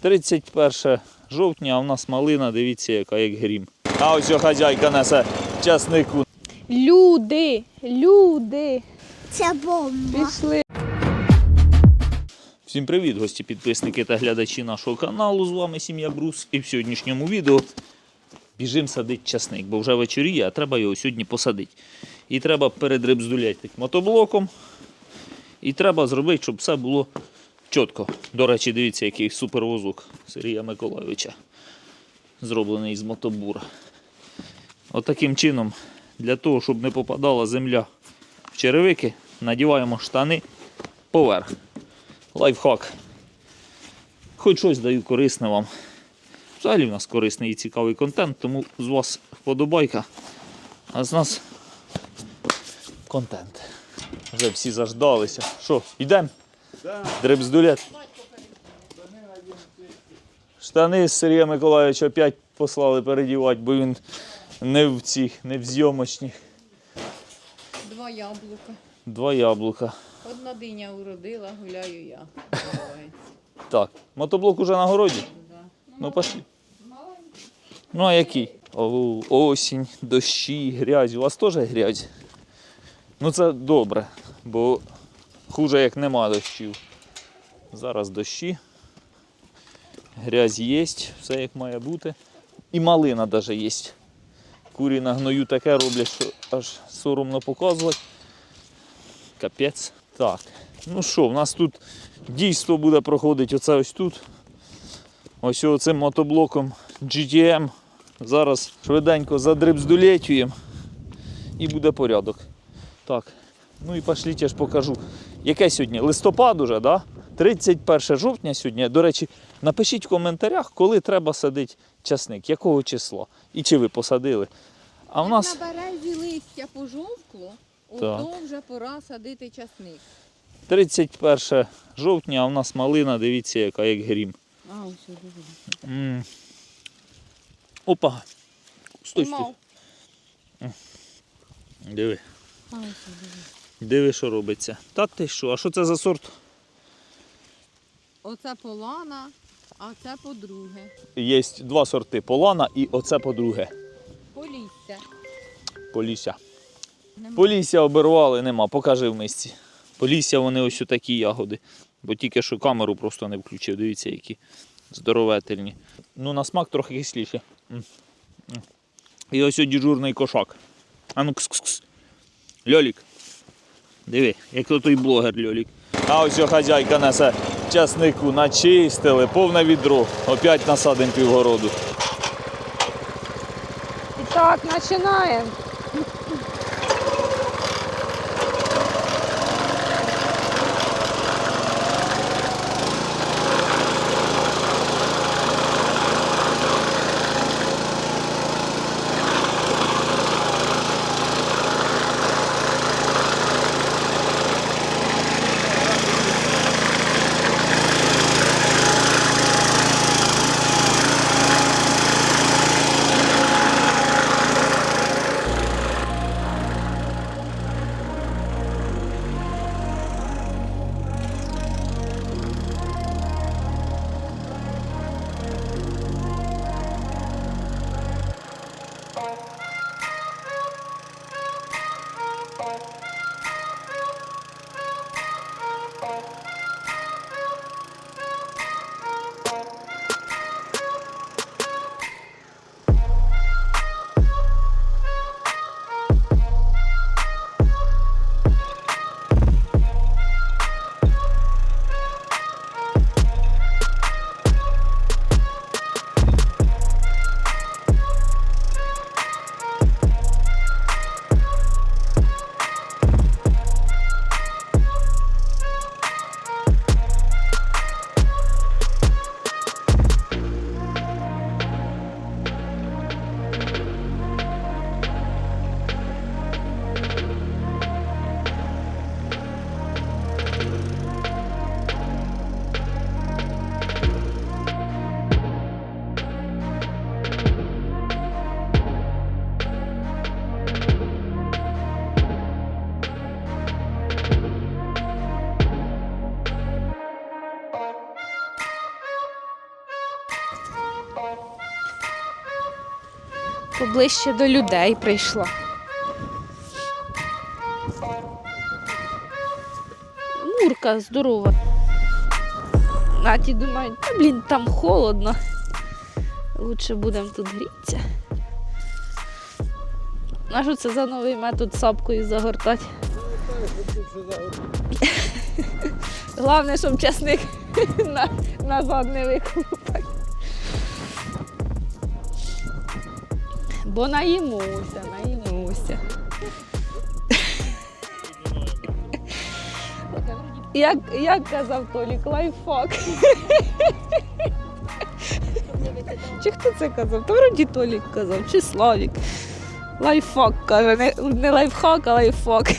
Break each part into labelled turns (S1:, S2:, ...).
S1: 31 жовтня, а в нас малина, дивіться, яка як грім. А ось хазяйка несе часнику.
S2: Люди, люди,
S3: Це бомба.
S2: пішли.
S1: Всім привіт, гості, підписники та глядачі нашого каналу. З вами сім'я Брус. І в сьогоднішньому відео біжим садити часник, бо вже вечоріє, а треба його сьогодні посадити. І треба передрибздуляти мотоблоком. І треба зробити, щоб все було чітко. До речі, дивіться, який супервозок Сергія Миколайовича. Зроблений з мотобура. Отаким чином, для того, щоб не попадала земля в черевики, надіваємо штани поверх. Лайфхак. Хоч щось даю корисне вам. Взагалі в нас корисний і цікавий контент, тому з вас вподобайка, а з нас контент. Вже всі заждалися. Що, йдемо? Дребздулет. Штани з Сергія Миколаївича опять послали передівати, бо він не в цих, не в зйомочних.
S4: Два яблука.
S1: Два яблука.
S4: Одна диня уродила, гуляю я.
S1: Так, мотоблок уже на городі. Ну, пошли. Ну, а який? О, осінь, дощі, грязь. У вас теж грязь? Ну це добре, бо хуже як нема дощів. Зараз дощі. Грязь є, все як має бути. І малина навіть є. Курі на гною таке роблять, що аж соромно показувати. Капець. Так. Ну що, в нас тут дійство буде проходити оце ось тут. Ось оцим мотоблоком GTM. Зараз швиденько задрибздулетюємо і буде порядок. Так, ну і пошліть, я ж покажу. Яке сьогодні? Листопад уже, да? 31 жовтня сьогодні. До речі, напишіть в коментарях, коли треба садити часник, якого числа. І чи ви посадили. А в нас
S4: на березі листя пожовкло, ото вже пора садити часник.
S1: 31 жовтня, а в нас малина, дивіться, яка як грім.
S4: А, ось.
S1: М. Опа. Стой, стой. Диви.
S4: А, ось диви.
S1: Диви, що робиться. Та ти що? А що це за сорт?
S4: Оце полана, а це по-друге.
S1: Є два сорти полана і оце по-друге.
S4: Полісся.
S1: Полісся.
S4: Нема.
S1: Полісся обірвали, нема. Покажи в мисці. Полісся вони ось такі ягоди. Бо тільки що камеру просто не включив. Дивіться, які здоровительні. Ну, на смак трохи кисліше. І ось ось дежурний кошак. А ну кс-кс-кс. Льолік. Диви, як то той блогер Льолік. А ось хазяйка несе часнику, начистили, повне відро. Опять насадимо півгороду.
S2: І так, починаємо. Поближче до людей прийшла. Мурка здорова. Наті думають, та блін, там холодно. Лучше будемо тут грітися. А що це за новий метод сапкою загортати? Головне, щоб часник назад не виклупати. Бо наїмуся, наїмуся. Як, як казав Толік, лайфхак. Чи хто це казав? То вроді Толік казав, чи Славік. Лайфхак каже, не, не лайфхак, а лайфхак.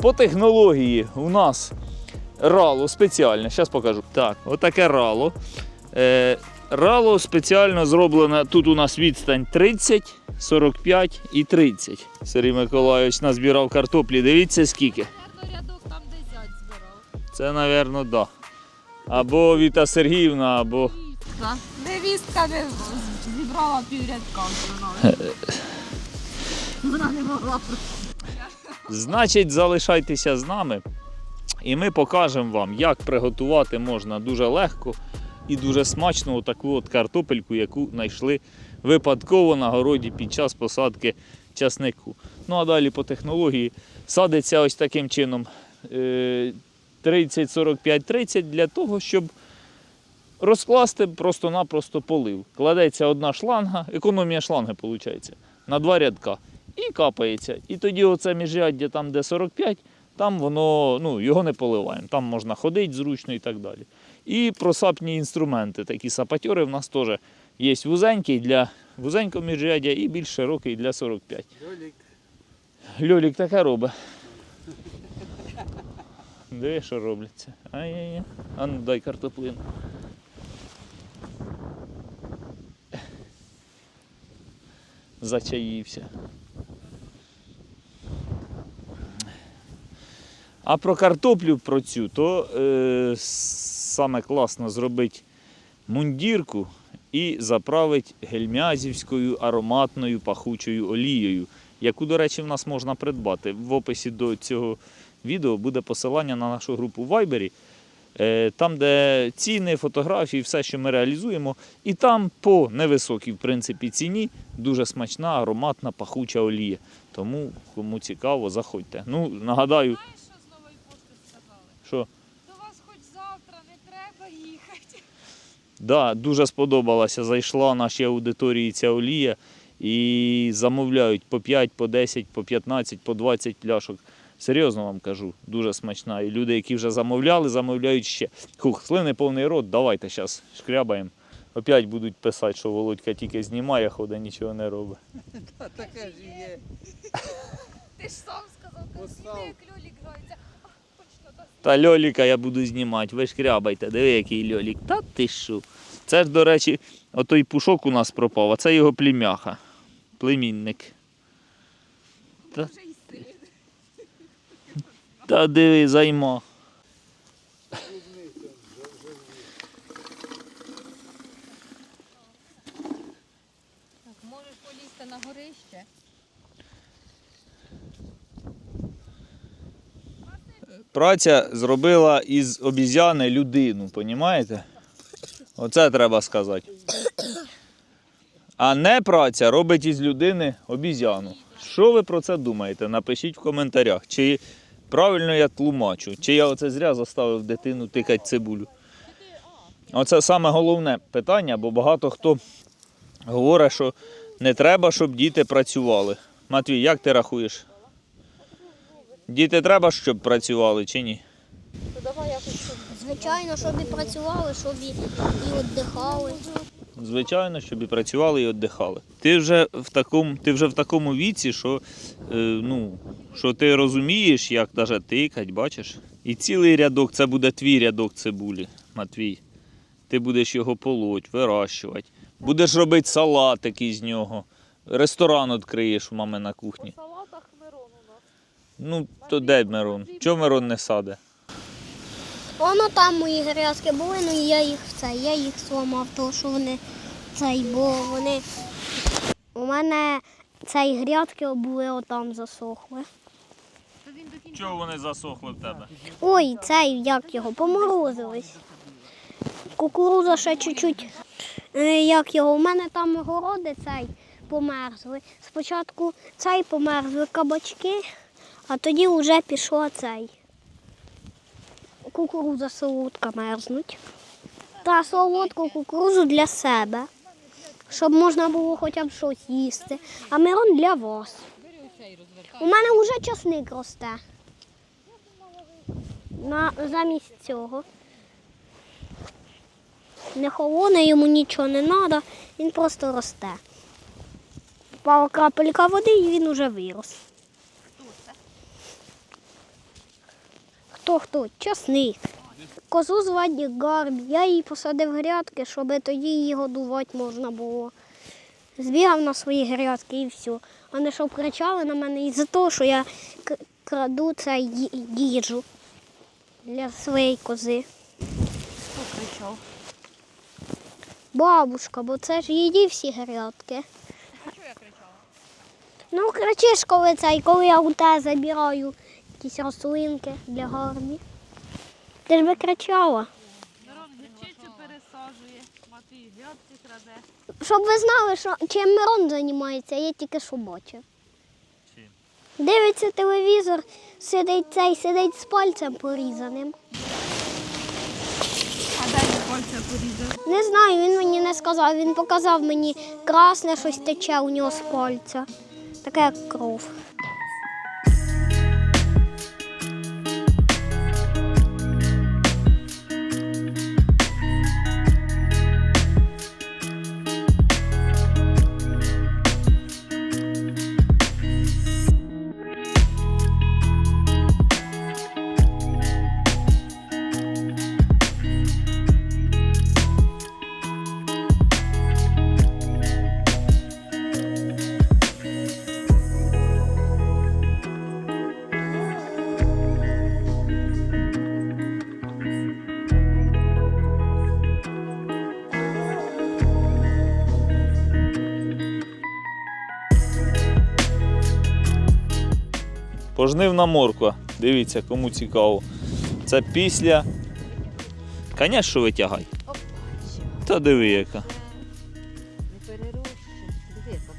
S1: По технології у нас рало спеціальне. Зараз покажу. Так, отаке рало. Е, рало спеціально зроблене. Тут у нас відстань 30, 45 і 30. Сергій Миколайович назбирав картоплі. Дивіться скільки. Це, напевно, да. Або Віта Сергіївна, або.
S2: Невістка не зібрала піврядка. Вона, не могла
S1: Значить, залишайтеся з нами, і ми покажемо вам, як приготувати можна дуже легко і дуже смачно таку от картопельку, яку знайшли випадково на городі під час посадки часнику. Ну а далі по технології садиться ось таким чином е, 30-45-30 для того, щоб розкласти просто-напросто полив. Кладеться одна шланга, економія шланги виходить, на два рядка. І капається. І тоді оце міжряддя, там, де 45, там воно, ну, його не поливаємо. Там можна ходити зручно і так далі. І просапні інструменти, такі сапатьори в нас теж є вузенький для вузенького міжряддя і більш широкий для 45.
S3: Льолік.
S1: Льолік таке робить. Диви, що робляться. Ай-яй-яй. А ну дай картоплину. Зачаївся. А про картоплю про цю, то е, саме класно зробити мундірку і заправити гельмязівською ароматною пахучою олією, яку, до речі, в нас можна придбати. В описі до цього відео буде посилання на нашу групу в Вайбері. Е, Там, де ціни, фотографії, все, що ми реалізуємо, і там по невисокій в принципі, ціні дуже смачна, ароматна, пахуча олія. Тому, кому цікаво, заходьте. Ну, нагадаю,
S2: Знаєш, що з нової пошти сказали?
S1: Що
S2: До вас хоч завтра не треба їхати.
S1: да, дуже сподобалася, зайшла нашій аудиторії ця олія і замовляють по 5, по 10, по 15, по 20 пляшок. Серйозно вам кажу, дуже смачна. І люди, які вже замовляли, замовляють ще. Хух, слини повний рот, давайте зараз шкрябаємо. Опять будуть писати, що Володька тільки знімає, ходить, нічого не робить.
S3: Та таке ж є.
S2: Ти ж сам сказав,
S3: Постав.
S2: як льолік грається.
S1: Та льоліка я буду знімати, ви шкрябайте, диви, який льолік. Та ти що? Це ж, до речі, отой пушок у нас пропав, а це його племяха, племінник. Та, та диви, займа.
S4: Так, можеш полізти на горище.
S1: Праця зробила із обіз'яни людину, понімаєте? Оце треба сказати. А не праця робить із людини обіз'яну. Що ви про це думаєте? Напишіть в коментарях. Чи правильно я тлумачу, чи я оце зря заставив дитину тикати цибулю. Оце саме головне питання, бо багато хто говорить, що не треба, щоб діти працювали. Матвій, як ти рахуєш? Діти треба, щоб працювали чи ні?
S5: Звичайно, щоб і працювали, щоб і, і віддихали.
S1: Звичайно, щоб і працювали і віддихали. Ти вже в такому, ти вже в такому віці, що, е, ну, що ти розумієш, як даже тикать, бачиш? І цілий рядок це буде твій рядок цибулі, Матвій. Ти будеш його полоть, вирощувати. Будеш робити салатик із нього. Ресторан відкриєш у мами на кухні.
S2: По салатах Мирон у нас.
S1: Ну, то де Мирон? Чого Мирон не саде?
S5: Воно там мої грязки були, ну я їх це, я їх зламав, тому що вони цей, бо вони. У мене цей грядки були отам засохли.
S1: Чого вони засохли в тебе?
S5: Ой, цей, як його, поморозились. Кукуруза ще чуть-чуть. е, Як його, у мене там городи цей померзли. Спочатку цей померзли кабачки, а тоді вже пішло цей. Кукуруза солодка мерзнуть. Та солодку кукурузу для себе, щоб можна було хоча б щось їсти. А мирон для вас. У мене вже часник росте. На, замість цього. Не холоне, йому нічого не треба, він просто росте. Пару крапелька води і він уже вирос. Хто хто? Часник. Козу звати Гарбі. Я її посадив в грядки, щоб тоді її годувати можна було. Збігав на свої грядки і все. А не щоб кричали на мене із-за того, що я краду цей ї- їжу для своєї кози.
S2: Хто кричав?
S5: Бабушка, бо це ж її всі грядки.
S2: А чого я кричала?
S5: Ну, кричиш, коли цей, коли я у тебе забираю якісь рослинки для гарбі. Ти ж би кричала.
S2: Мирон гірчицю пересаджує, Матвій грядки краде.
S5: Щоб ви знали, що чим Мирон займається, я тільки що.
S1: Чим?
S5: Дивиться телевізор, сидить цей, сидить з пальцем порізаним.
S2: А дай мені пальця порізав.
S5: Не знаю, він мені не сказав. Він показав мені красне щось тече у нього з пальця. Таке як кров.
S1: Пожнивна морква. Дивіться, кому цікаво. Це після. Звісно, витягай. Та диви яка.
S4: Не перерощуй. Диви, яка.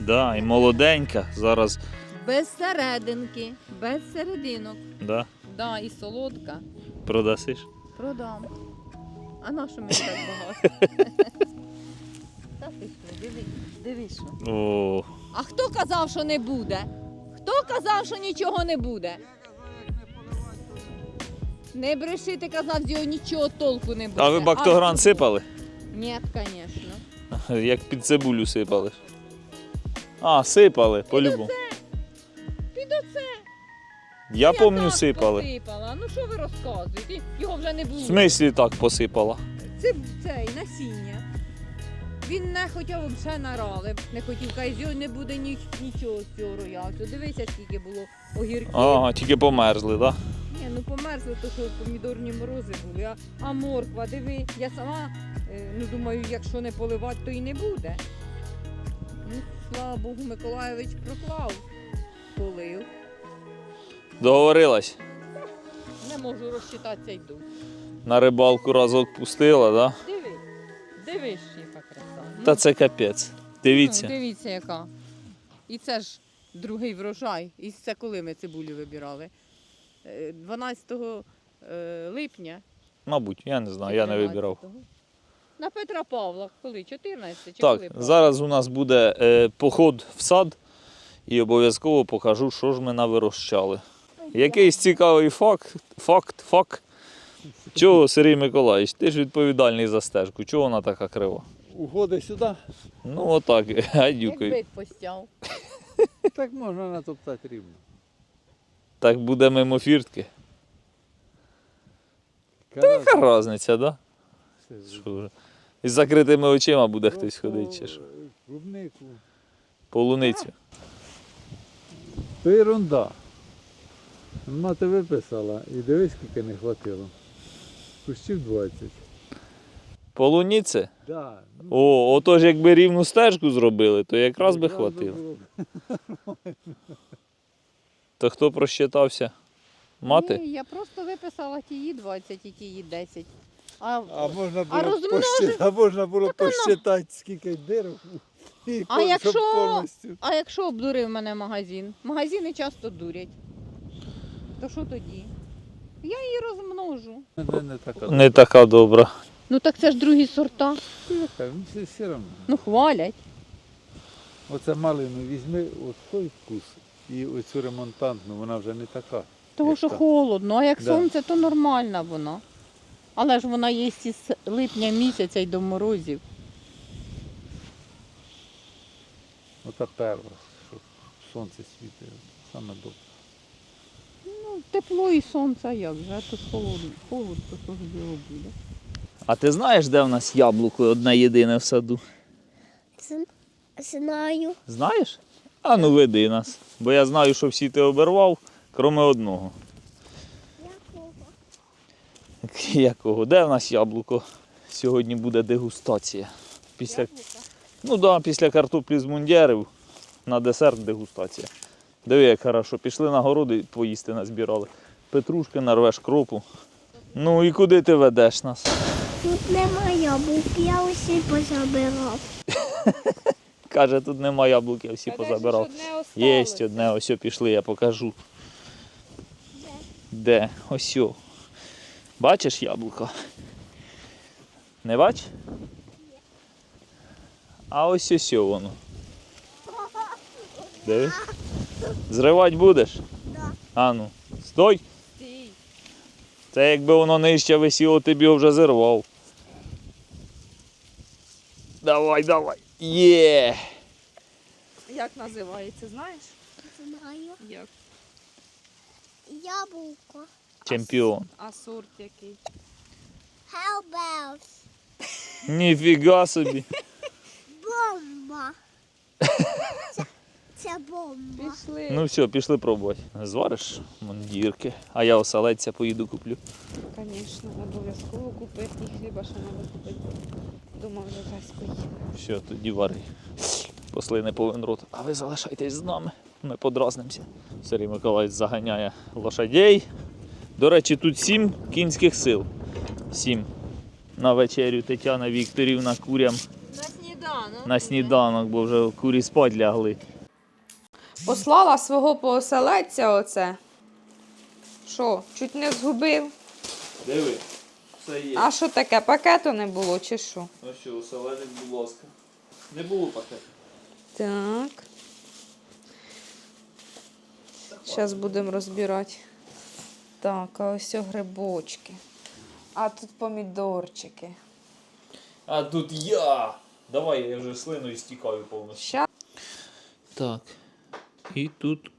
S1: Да, і молоденька. Зараз.
S4: Без серединки, без серединок.
S1: Да,
S4: Да, і солодка.
S1: продасиш.
S4: Продам. А на що мені так багато? Та ти що, диви, диви що.
S1: О,
S4: А хто казав, що не буде? Казав, що нічого не буде? Не бреши, ти казав, з його нічого толку не буде.
S1: а ви бактогран сипали?
S4: Ні, звісно.
S1: Як під цибулю сипали. А, сипали, по-любому.
S4: Під оце.
S1: Я
S4: так
S1: пам'ятаю, сипали.
S4: Посипала. Ну що ви розказуєте? Його вже не було.
S1: В смислі так посипала.
S4: Це цей насіння. Він не хотів взагалі нарали, не хотів, каже, не буде ні, нічого з цього роялцю. Дивися, скільки було огірків.
S1: Ага, тільки померзли, так?
S4: Ні, ну померзли, то що помідорні морози були, а, а морква, диви, я сама е, ну думаю, якщо не поливати, то і не буде. Ну, слава Богу, Миколайович проклав, полив.
S1: Договорилась.
S4: Не можу розчитатися йду.
S1: На рибалку разок пустила, да?
S4: Диви, дивись,
S1: Та це капець.
S4: Ну,
S1: Дивіться.
S4: дивіться, яка. І це ж другий врожай. І це коли ми цибулю вибирали? Е, 12 е, липня.
S1: Мабуть, я не знаю, я не вибирав.
S4: 13-го. На Петра Павла, коли? 14 чи
S1: Так,
S4: коли? Павло?
S1: зараз у нас буде е, поход в сад і обов'язково покажу, що ж ми навирощали. Якийсь цікавий факт, факт, факт. Чого, Сергій Миколаївич, ти ж відповідальний за стежку. Чого вона така крива?
S3: Уходи сюди,
S1: Ну отак,
S4: Як
S1: гадюкою.
S4: бик постяв.
S3: так можна натоптати рівно.
S1: Так буде мимо фіртки.
S3: Карась,
S1: Яка різниця, да? Що вже? Із закритими очима буде хтось ходити чи що?
S3: Клубнику.
S1: Полуницю.
S3: То ерунда. Мати виписала і дивись, скільки не хватило. Кущів 20.
S1: Полуниці?
S3: Да, ну,
S1: О, отож, якби рівну стежку зробили, то якраз би хватило. То хто просчитався? Мати?
S4: Ні, я просто виписала тії 20 і тії 10. А,
S3: А можна було,
S4: розмножи-
S3: посчитати, а можна було посчитати, скільки дирок. І
S4: А
S3: щоб
S4: якщо-
S3: повністю.
S4: а якщо обдурив мене магазин? Магазини часто дурять. То що тоді? Я її розмножу.
S3: Не, не така.
S1: Не така добра.
S4: Ну так це ж другі сорта.
S3: Так, ну, все, все одно.
S4: Ну хвалять.
S3: Оце малину візьми, от той вкус. І оцю ремонтантну, вона вже не така. Як
S4: що
S3: та?
S4: холодно, а як
S3: Да.
S4: сонце, то нормальна вона. Але ж вона є із липня місяця й до морозів.
S3: Ота перша, що сонце світить, саме добре.
S4: Ну, тепло і сонце, як же, а то холодно. Холод, то ж його буде.
S1: А ти знаєш, де в нас яблуко одне єдине в саду?
S5: Зн- Знаю.
S1: Знаєш? А ну веди нас. Бо я знаю, що всі ти обірвав, крім одного. Якого? Якого? Де в нас яблуко? Сьогодні буде дегустація. Після, ну да, після картоплі з мундярів на десерт дегустація. Диви, як хорошо. Пішли на городи поїсти назбирали. Петрушки, нарвеш кропу. Ну і куди ти ведеш нас?
S5: Тут немає яблук, я усі позабирав.
S1: Каже, тут нема яблук, я всі позабирав. Є одне, ось пішли, я покажу. Де? Ось. о. Бачиш яблуко? Не бач? А ось ось воно. Дивись. Зривати будеш?
S5: Да.
S1: А ну, стой. Це якби воно нижче висіло, ти б його вже зірвав. Давай, давай. Є!
S2: Як називається, знаєш?
S5: Знаю.
S2: Як?
S5: Яблуко.
S1: Чемпіон.
S2: А сорт який?
S5: About
S1: Ніфіга собі.
S5: бомба? Це, бомба.
S2: Пішли.
S1: Ну все, пішли пробувати. Звариш мундірки, а я оселедця поїду куплю.
S2: Звісно, обов'язково купити і хліба, що треба купити. Думав, вже час поїм.
S1: Все, тоді вари. Посли не повинен рот. А ви залишайтесь з нами. ми подразнимося. Сергій Миколаївич заганяє лошадей. До речі, тут сім кінських сил. Сім. На вечерю Тетяна Вікторівна курям
S4: На сніданок.
S1: на сніданок, бо вже курі спать лягли.
S2: Послала свого поселедця оце. Що, чуть не згубив?
S1: Диви, все є.
S2: А що таке? Пакету не було чи що?
S1: Ну що, оселедець, будь ласка. Не було пакету.
S2: Так. Зараз будемо розбирати. Так, а ось о грибочки. А тут помідорчики.
S1: А тут я. Давай, я вже слиною стікаю повністю.
S2: Ща.
S1: Так. І тут.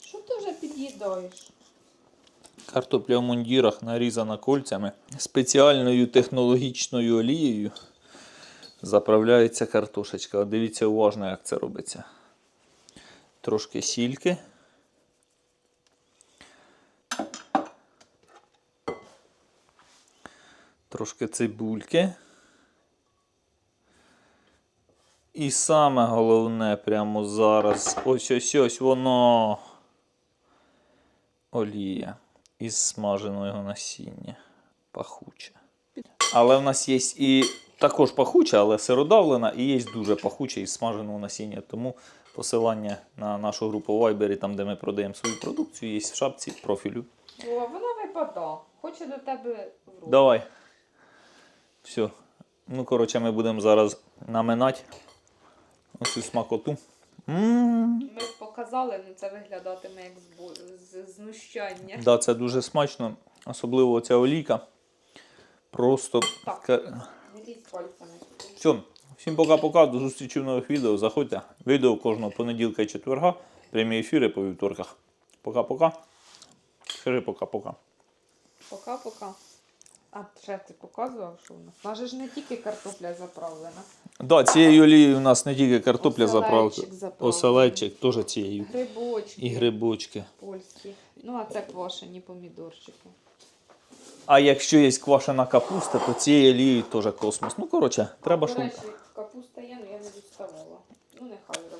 S2: Що ти вже під'їдаєш?
S1: Картопля в мундірах нарізана кольцями. Спеціальною технологічною олією заправляється картошечка. Дивіться уважно, як це робиться. Трошки сільки. Трошки цибульки. І саме головне прямо зараз. Ось ось ось воно олія із смаженого насіння. Пахуче. Але в нас є і також пахуча, але сиродавлена, і є дуже пахуча із смаженого насіння. Тому посилання на нашу групу Viber, там, де ми продаємо свою продукцію, є в шапці профілю.
S2: О, вона випада. Хоче до тебе в руку.
S1: Давай. Все. Ну, коротше, ми будемо зараз наминати оцю смакоту. м
S2: Ми показали, ну це виглядатиме як з- знущання.
S1: Да, це дуже смачно, особливо ця олійка. Просто.
S2: Так.
S1: Все, всім пока-пока, до зустрічі в нових відео. Заходьте. Відео кожного понеділка і четверга. Прямі ефіри по вівторках. Пока-пока. Скажи пока-пока.
S2: Пока-пока. А ще ти показував, що у нас? У нас же ж не тільки картопля заправлена.
S1: Да, цією олією у нас не тільки картопля
S2: Оселедчик заправлений.
S1: Оселедчик теж цією.
S2: Грибочки
S1: І грибочки.
S2: польські. Ну, а це квашені помідорчики.
S1: А якщо є квашена капуста, то цією олією теж космос. Ну, коротше, треба,
S2: До речі, капуста є, але я не діставала. Ну, нехай робить.